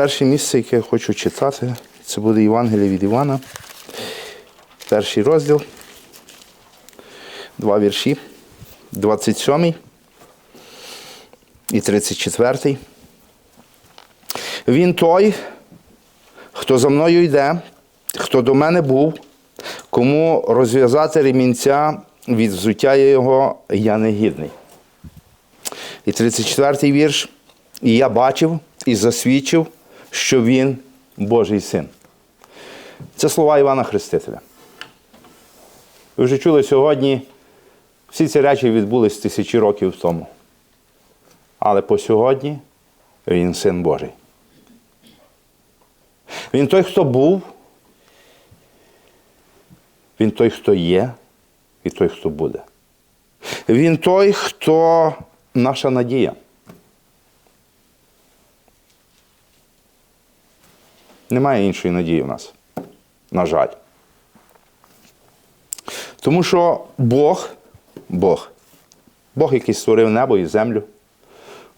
Перше місце, яке я хочу читати, це буде Євангеліє від Івана. Перший розділ. Два вірші. 27 і 34. Він той, хто за мною йде, хто до мене був, кому розв'язати ремінця від взуття його я не гідний. І 34-й вірш. І я бачив і засвідчив, що він Божий син. Це слова Івана Хрестителя. Ви вже чули сьогодні, всі ці речі відбулись тисячі років тому. Але по сьогодні він син Божий. Він той, хто був, він той, хто є, і той, хто буде. Він той, хто наша надія. Немає іншої надії в нас. На жаль. Тому що Бог, Бог, Бог, який створив небо і землю,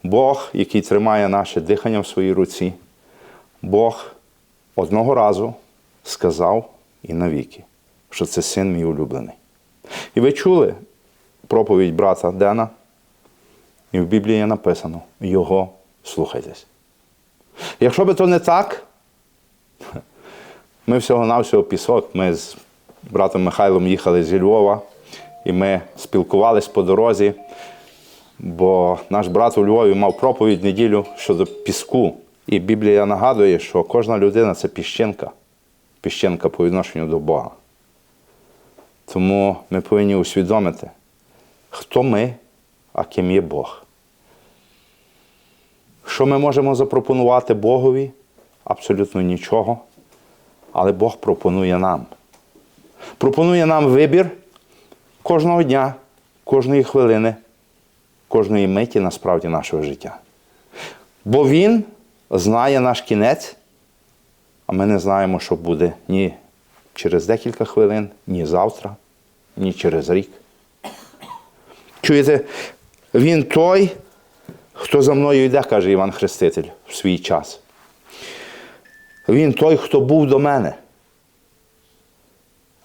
Бог, який тримає наше дихання в своїй руці, Бог одного разу сказав і навіки, що це син мій улюблений. І ви чули проповідь брата Дена, і в Біблії написано Його слухайтесь. Якщо би то не так, ми всього-навсього пісок. Ми з братом Михайлом їхали зі Львова, і ми спілкувались по дорозі, бо наш брат у Львові мав проповідь неділю щодо піску. І Біблія нагадує, що кожна людина це піщинка, піщинка по відношенню до Бога. Тому ми повинні усвідомити, хто ми, а ким є Бог. Що ми можемо запропонувати Богові? Абсолютно нічого. Але Бог пропонує нам. Пропонує нам вибір кожного дня, кожної хвилини, кожної миті насправді нашого життя. Бо Він знає наш кінець, а ми не знаємо, що буде ні через декілька хвилин, ні завтра, ні через рік. Чуєте, він той, хто за мною йде, каже Іван Хреститель в свій час. Він той, хто був до мене.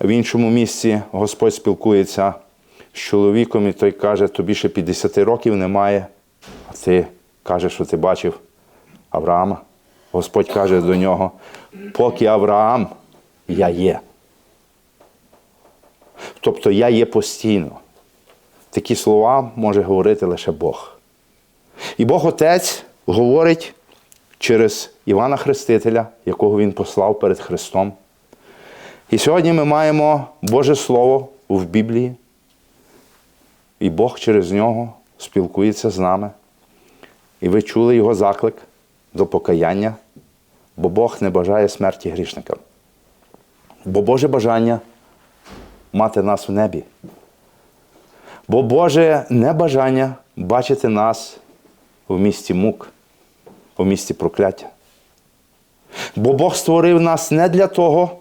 В іншому місці Господь спілкується з чоловіком, і той каже, тобі ще 50 років немає, а ти кажеш, що ти бачив Авраама. Господь каже до нього, поки Авраам, я є. Тобто я є постійно. Такі слова може говорити лише Бог. І Бог Отець говорить через Івана Хрестителя, якого Він послав перед Христом. І сьогодні ми маємо Боже Слово в Біблії, і Бог через нього спілкується з нами. І ви чули його заклик до покаяння, бо Бог не бажає смерті грішникам. Бо Боже бажання мати нас в небі. Бо Боже небажання бачити нас в місті мук, в місті прокляття. Бо Бог створив нас не для того,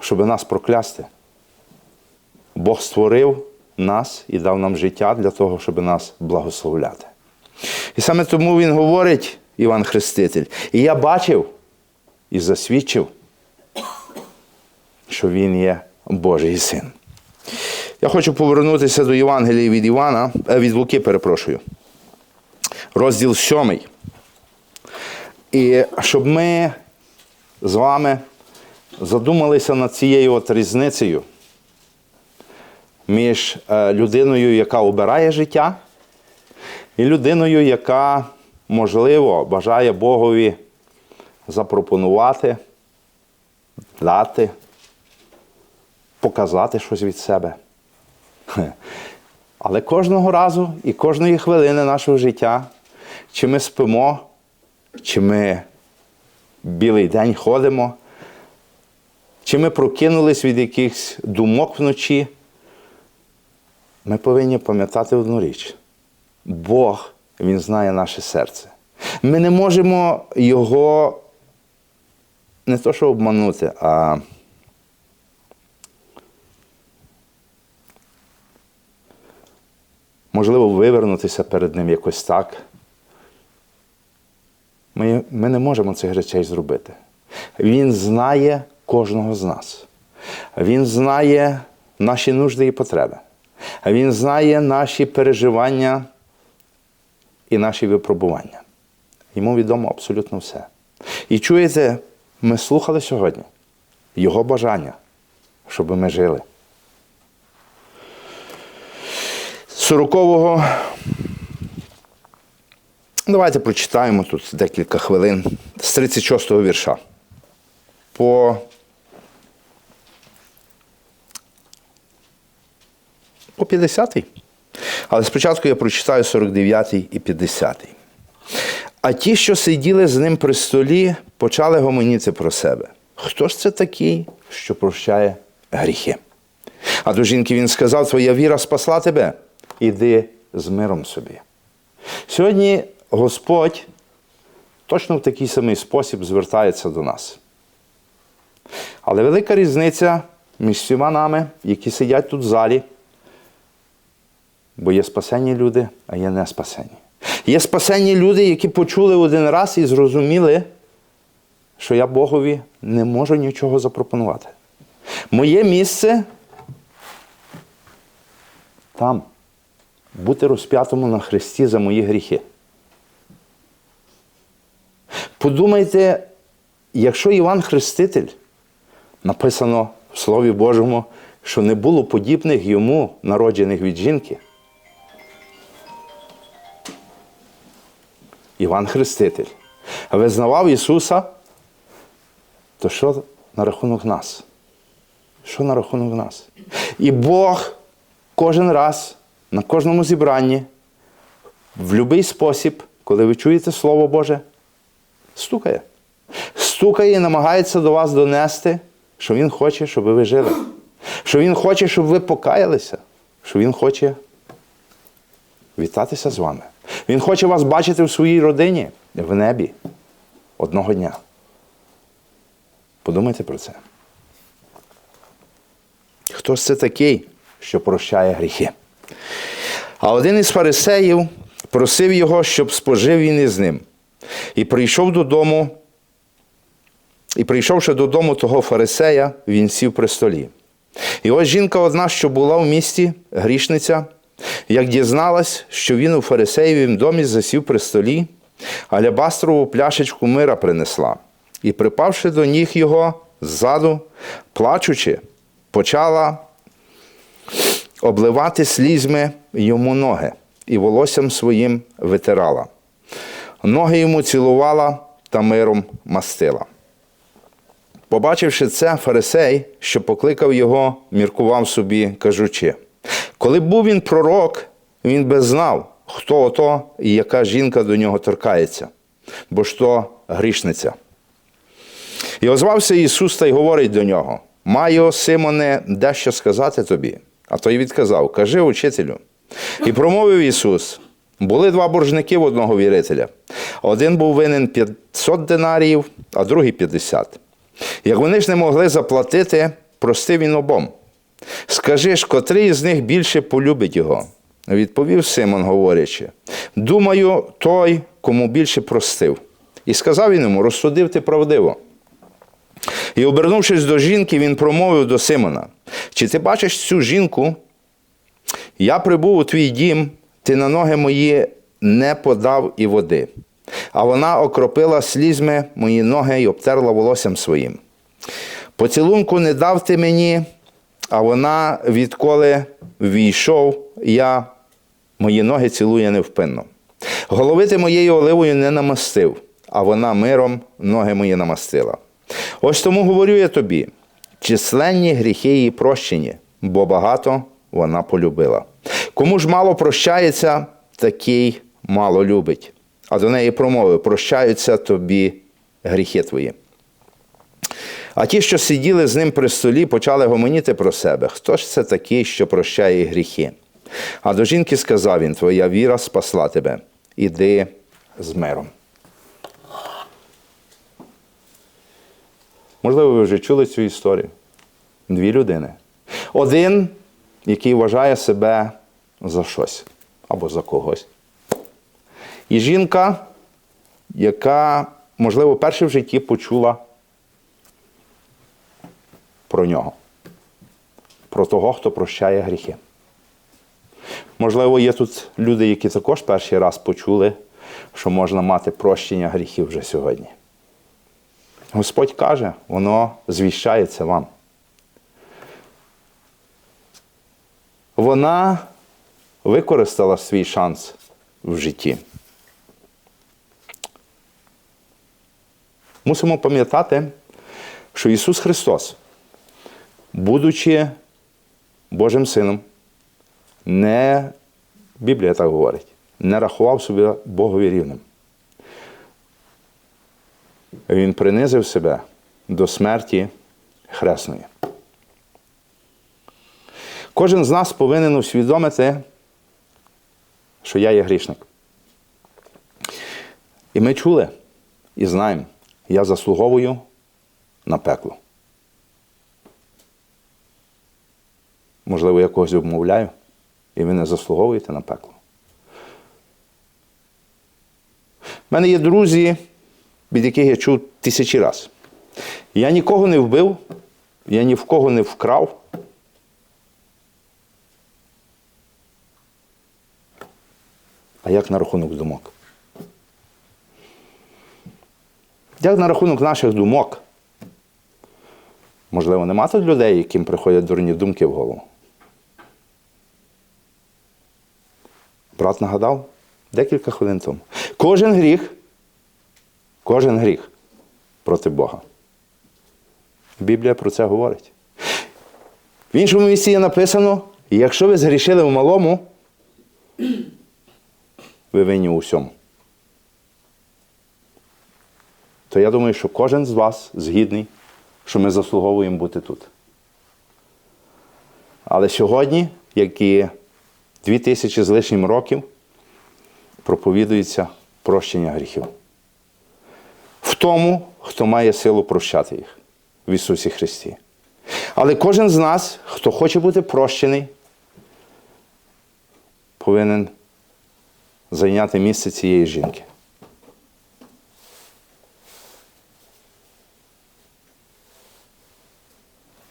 щоб нас проклясти. Бог створив нас і дав нам життя для того, щоб нас благословляти. І саме тому Він говорить, Іван Хреститель, і я бачив і засвідчив, що Він є Божий син. Я хочу повернутися до Євангелії від Івана, е, від Луки, перепрошую. Розділ 7. І щоб ми з вами задумалися над цією от різницею між е, людиною, яка обирає життя, і людиною, яка, можливо, бажає Богові запропонувати, дати, показати щось від себе. Але кожного разу і кожної хвилини нашого життя, чи ми спимо, чи ми білий день ходимо, чи ми прокинулись від якихось думок вночі, ми повинні пам'ятати одну річ. Бог, Він знає наше серце. Ми не можемо його не то, що обманути, а можливо вивернутися перед ним якось так. Ми, ми не можемо цих речей зробити. Він знає кожного з нас. Він знає наші нужди і потреби. Він знає наші переживання і наші випробування. Йому відомо абсолютно все. І чуєте, ми слухали сьогодні Його бажання, щоб ми жили. Сорокового. Давайте прочитаємо тут декілька хвилин з 36-го вірша. По по 50-й. Але спочатку я прочитаю 49-й і 50-й. А ті, що сиділи з ним при столі, почали гомоніти про себе. Хто ж це такий, що прощає гріхи? А до жінки він сказав: Твоя віра спасла тебе, іди з миром собі. Сьогодні Господь точно в такий самий спосіб звертається до нас. Але велика різниця між всіма нами, які сидять тут в залі, бо є спасені люди, а є не спасені. Є спасені люди, які почули один раз і зрозуміли, що я Богові не можу нічого запропонувати. Моє місце там, бути розп'ятому на Христі за мої гріхи. Подумайте, якщо Іван Хреститель, написано в Слові Божому, що не було подібних йому, народжених від жінки. Іван Хреститель визнавав Ісуса, то що на рахунок нас? Що на рахунок нас? І Бог кожен раз на кожному зібранні, в будь-який спосіб, коли ви чуєте Слово Боже, стукає. Стукає і намагається до вас донести, що Він хоче, щоб ви жили. Що Він хоче, щоб ви покаялися, що Він хоче вітатися з вами. Він хоче вас бачити в своїй родині в небі одного дня. Подумайте про це. Хто це такий, що прощає гріхи? А один із фарисеїв просив його, щоб спожив він із ним. І прийшов додому, і прийшовши додому того фарисея, він сів при столі. І ось жінка одна, що була в місті, грішниця, як дізналась, що він у фарисеєвім домі засів при столі, алябастрову пляшечку мира принесла, і, припавши до ніг його ззаду, плачучи, почала обливати слізьми йому ноги і волоссям своїм витирала. Ноги йому цілувала та миром мастила. Побачивши це, фарисей, що покликав його, міркував собі, кажучи: коли був він пророк, він би знав, хто ото і яка жінка до нього торкається, бо ж то грішниця. І озвався Ісус та й говорить до нього: Маю, Симоне, дещо сказати тобі. А той відказав: Кажи учителю. І промовив Ісус: були два боржники в одного вірителя. Один був винен 500 динаріїв, а другий 50. Як вони ж не могли заплатити, простив він обом. Скажи ж, котрий з них більше полюбить його? Відповів Симон, говорячи: Думаю, той, кому більше простив. І сказав він йому: розсудив ти правдиво. І, обернувшись до жінки, він промовив до Симона: Чи ти бачиш цю жінку? Я прибув у твій дім, ти на ноги мої не подав і води, а вона окропила слізьми мої ноги і обтерла волоссям своїм. Поцілунку не дав ти мені, а вона, відколи війшов, я мої ноги цілує невпинно. Голови ти моєю оливою не намастив, а вона миром ноги мої намастила. Ось тому говорю я тобі: численні гріхи її прощені, бо багато вона полюбила. Кому ж мало прощається, такий мало любить. А до неї промовив: прощаються тобі гріхи твої. А ті, що сиділи з ним при столі, почали гомоніти про себе. Хто ж це такий, що прощає гріхи? А до жінки сказав він: Твоя віра спасла тебе. Іди з миром. Можливо, ви вже чули цю історію. Дві людини. Один, який вважає себе за щось або за когось. І жінка, яка, можливо, перше в житті почула про нього, про того, хто прощає гріхи. Можливо, є тут люди, які також перший раз почули, що можна мати прощення гріхів вже сьогодні. Господь каже, воно звіщається вам. Вона використала свій шанс в житті. Мусимо пам'ятати, що Ісус Христос, будучи Божим Сином, не, Біблія так говорить, не рахував собі Богові рівним. Він принизив себе до смерті хресної. Кожен з нас повинен усвідомити, що я є грішник. І ми чули і знаємо, я заслуговую на пекло. Можливо, я когось обмовляю, і ви не заслуговуєте на пекло. У мене є друзі, від яких я чув тисячі разів. Я нікого не вбив, я ні в кого не вкрав. А як на рахунок думок? Як на рахунок наших думок? Можливо, нема тут людей, яким приходять дурні думки в голову. Брат нагадав декілька хвилин тому. Кожен гріх, кожен гріх проти Бога. Біблія про це говорить. В іншому місці є написано: якщо ви згрішили в малому, ви винні у всьому. То я думаю, що кожен з вас згідний, що ми заслуговуємо бути тут. Але сьогодні, як і дві тисячі з лишнім років, проповідується прощення гріхів. В тому, хто має силу прощати їх в Ісусі Христі. Але кожен з нас, хто хоче бути прощений, повинен зайняти місце цієї жінки.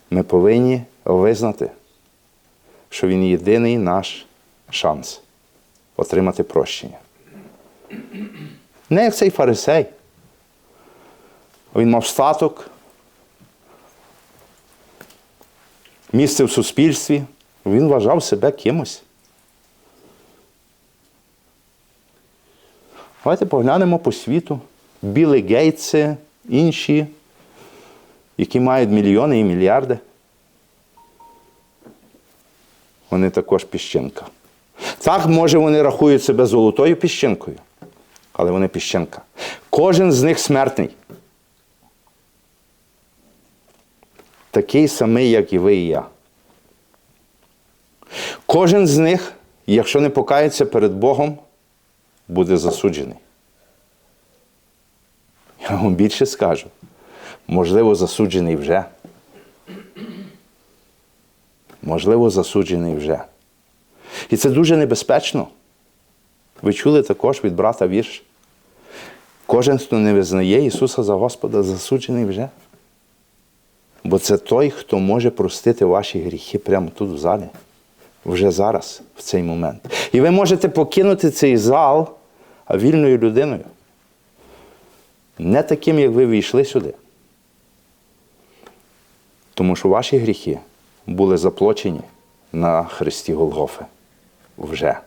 Ми повинні визнати, що він єдиний наш шанс отримати прощення. Не як цей фарисей. Він мав статок, місце в суспільстві, він вважав себе кимось. Давайте поглянемо по світу. Білі Гейтси, інші, які мають мільйони і мільярди. Вони також піщинка. Так, може, вони рахують себе золотою піщинкою, але вони піщинка. Кожен з них смертний. Такий самий, як і ви і я. Кожен з них, якщо не покається перед Богом, буде засуджений. Я вам більше скажу. Можливо, засуджений вже. Можливо, засуджений вже. І це дуже небезпечно. Ви чули також від брата вірш. Кожен, хто не визнає Ісуса за Господа, засуджений вже. Бо це той, хто може простити ваші гріхи прямо тут в залі. Вже зараз, в цей момент. І ви можете покинути цей зал вільною людиною. Не таким, як ви війшли сюди. Тому що ваші гріхи були заплачені на Христі Голгофи. Вже.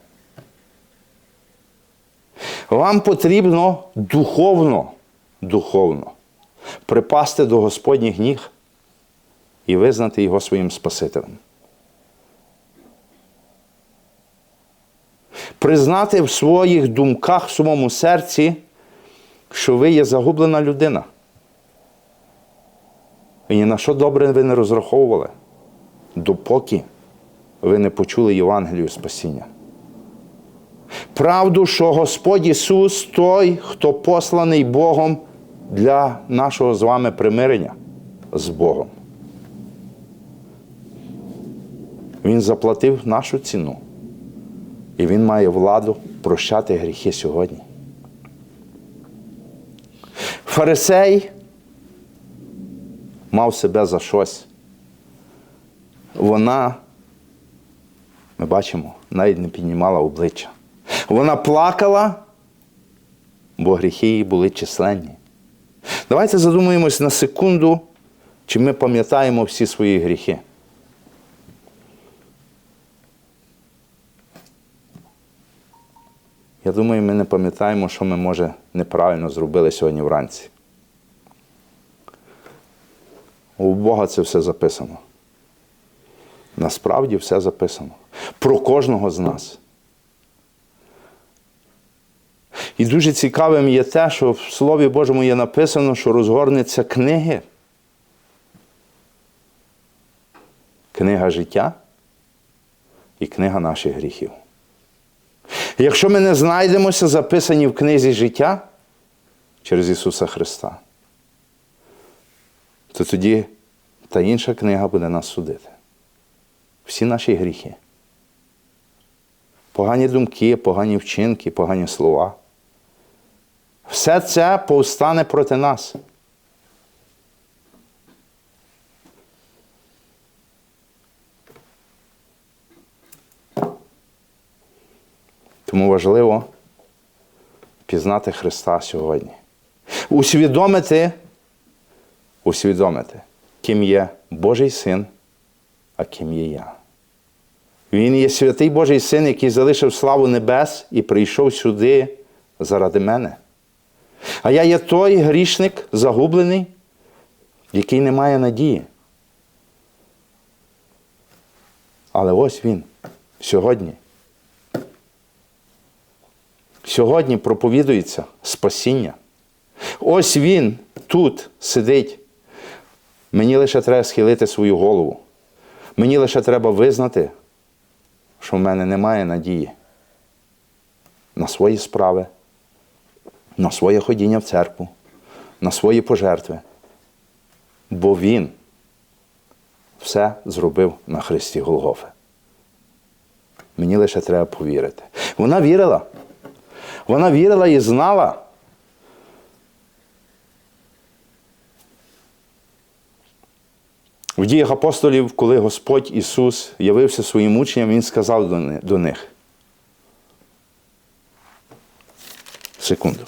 Вам потрібно духовно, духовно припасти до Господніх ніг і визнати Його своїм Спасителем. Признати в своїх думках, в своєму серці, що ви є загублена людина. І ні на що добре ви не розраховували, допоки ви не почули Євангелію спасіння. Правду, що Господь Ісус той, хто посланий Богом для нашого з вами примирення з Богом. Він заплатив нашу ціну. І Він має владу прощати гріхи сьогодні. Фарисей мав себе за щось. Вона, ми бачимо, навіть не піднімала обличчя. Вона плакала, бо гріхи її були численні. Давайте задумаємось на секунду, чи ми пам'ятаємо всі свої гріхи. Я думаю, ми не пам'ятаємо, що ми, може, неправильно зробили сьогодні вранці. У Бога це все записано. Насправді все записано. Про кожного з нас. І дуже цікавим є те, що в Слові Божому є написано, що розгорнеться книги. Книга життя і книга наших гріхів. Якщо ми не знайдемося записані в книзі життя через Ісуса Христа, то тоді та інша книга буде нас судити. Всі наші гріхи. Погані думки, погані вчинки, погані слова. Все це повстане проти нас. Тому важливо пізнати Христа сьогодні. Усвідомити, усвідомити, ким є Божий син, а ким є я. Він є святий Божий син, який залишив славу небес і прийшов сюди заради мене. А я є той грішник загублений, який не має надії. Але ось він сьогодні. Сьогодні проповідується спасіння. Ось він тут сидить. Мені лише треба схилити свою голову. Мені лише треба визнати, що в мене немає надії на свої справи, на своє ходіння в церкву, на свої пожертви. Бо Він все зробив на Христі Голгофи. Мені лише треба повірити. Вона вірила. Вона вірила і знала. В діях апостолів, коли Господь Ісус явився своїм учням, Він сказав до них. Секунду.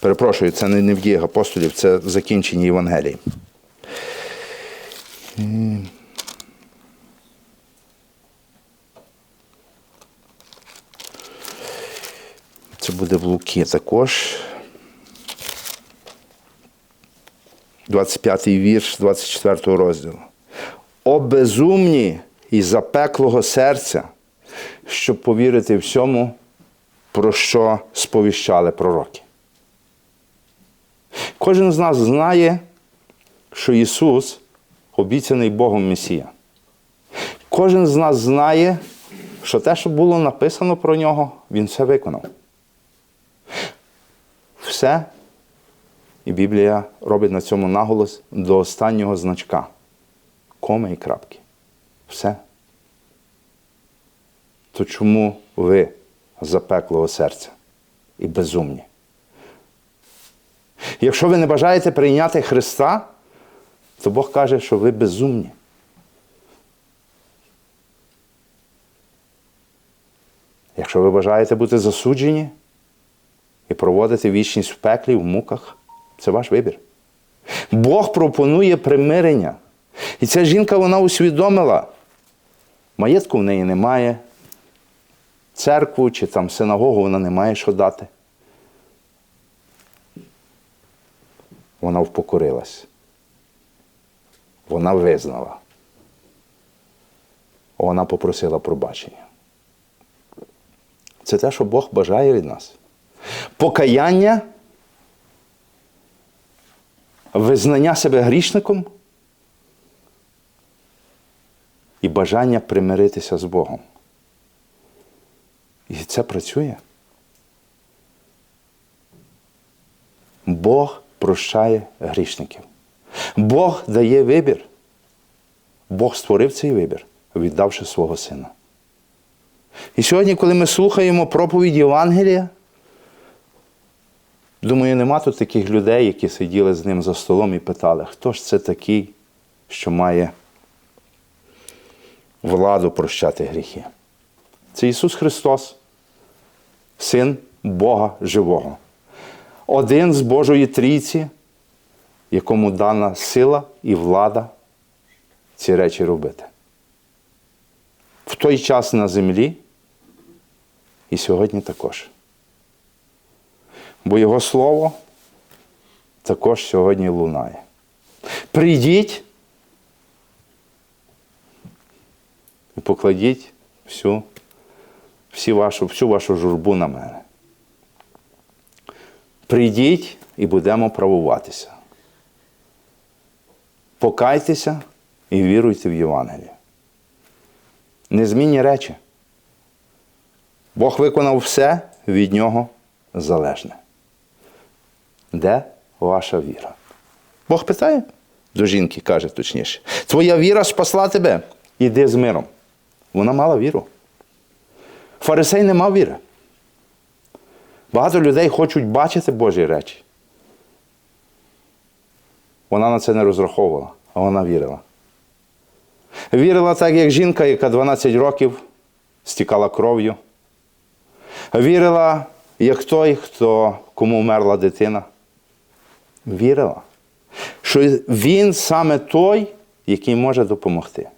Перепрошую, це не в діях апостолів, це закінчення Євангелії. Це буде в Луки також. 25-й вірш 24 го розділу. О безумні і запеклого серця, щоб повірити всьому, про що сповіщали пророки. Кожен з нас знає, що Ісус обіцяний Богом Месія. Кожен з нас знає, що те, що було написано про нього, Він все виконав. Все. І Біблія робить на цьому наголос до останнього значка. Коми і крапки. Все. То чому ви запеклого серця і безумні? Якщо ви не бажаєте прийняти Христа, то Бог каже, що ви безумні. Якщо ви бажаєте бути засуджені і проводити вічність в пеклі, в муках, це ваш вибір. Бог пропонує примирення. І ця жінка вона усвідомила. Маєтку в неї немає, церкву чи там синагогу вона не має що дати. Вона впокорилась. Вона визнала. Вона попросила пробачення. Це те, що Бог бажає від нас. Покаяння, визнання себе грішником і бажання примиритися з Богом. І це працює. Бог прощає грішників. Бог дає вибір. Бог створив цей вибір, віддавши свого сина. І сьогодні, коли ми слухаємо проповідь Євангелія, думаю, нема тут таких людей, які сиділи з ним за столом і питали, хто ж це такий, що має владу прощати гріхи. Це Ісус Христос, Син Бога Живого. Один з Божої трійці, якому дана сила і влада ці речі робити. В той час на землі і сьогодні також. Бо Його Слово також сьогодні лунає. Прийдіть і покладіть всю, всі вашу, всю вашу журбу на мене. Прийдіть і будемо правуватися. Покайтеся і віруйте в Євангеліє. Незмінні речі. Бог виконав все від нього залежне. Де ваша віра? Бог питає до жінки, каже точніше, твоя віра спасла тебе. Іди з миром. Вона мала віру. Фарисей не мав віри. Багато людей хочуть бачити Божі речі. Вона на це не розраховувала, а вона вірила. Вірила так, як жінка, яка 12 років стікала кров'ю. Вірила, як той, хто, кому вмерла дитина. Вірила, що він саме той, який може допомогти.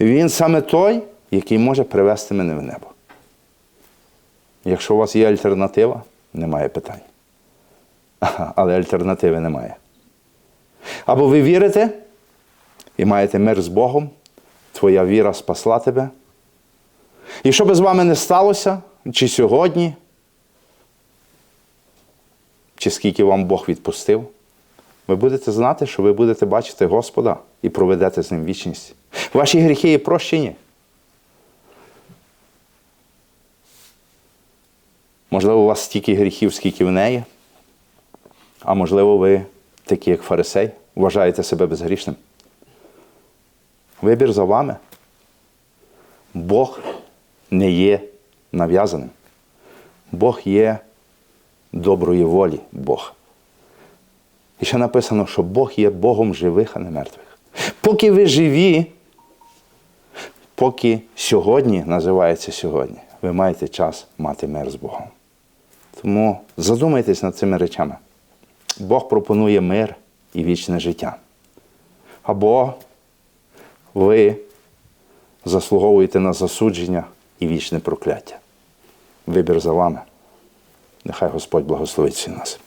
Він саме той, який може привести мене в небо. Якщо у вас є альтернатива, немає питань. Але альтернативи немає. Або ви вірите і маєте мир з Богом, твоя віра спасла тебе. І що би з вами не сталося, чи сьогодні, чи скільки вам Бог відпустив, ви будете знати, що ви будете бачити Господа і проведете з ним вічність. Ваші гріхи є прощені. Можливо, у вас стільки гріхів, скільки в неї, а можливо, ви, такі як фарисей, вважаєте себе безгрішним. Вибір за вами. Бог не є нав'язаним. Бог є доброї волі Бог. І ще написано, що Бог є Богом живих, а не мертвих. Поки ви живі, поки сьогодні називається сьогодні, ви маєте час мати мир з Богом. Тому задумайтесь над цими речами. Бог пропонує мир і вічне життя. Або ви заслуговуєте на засудження і вічне прокляття. Вибір за вами. Нехай Господь благословить всі нас.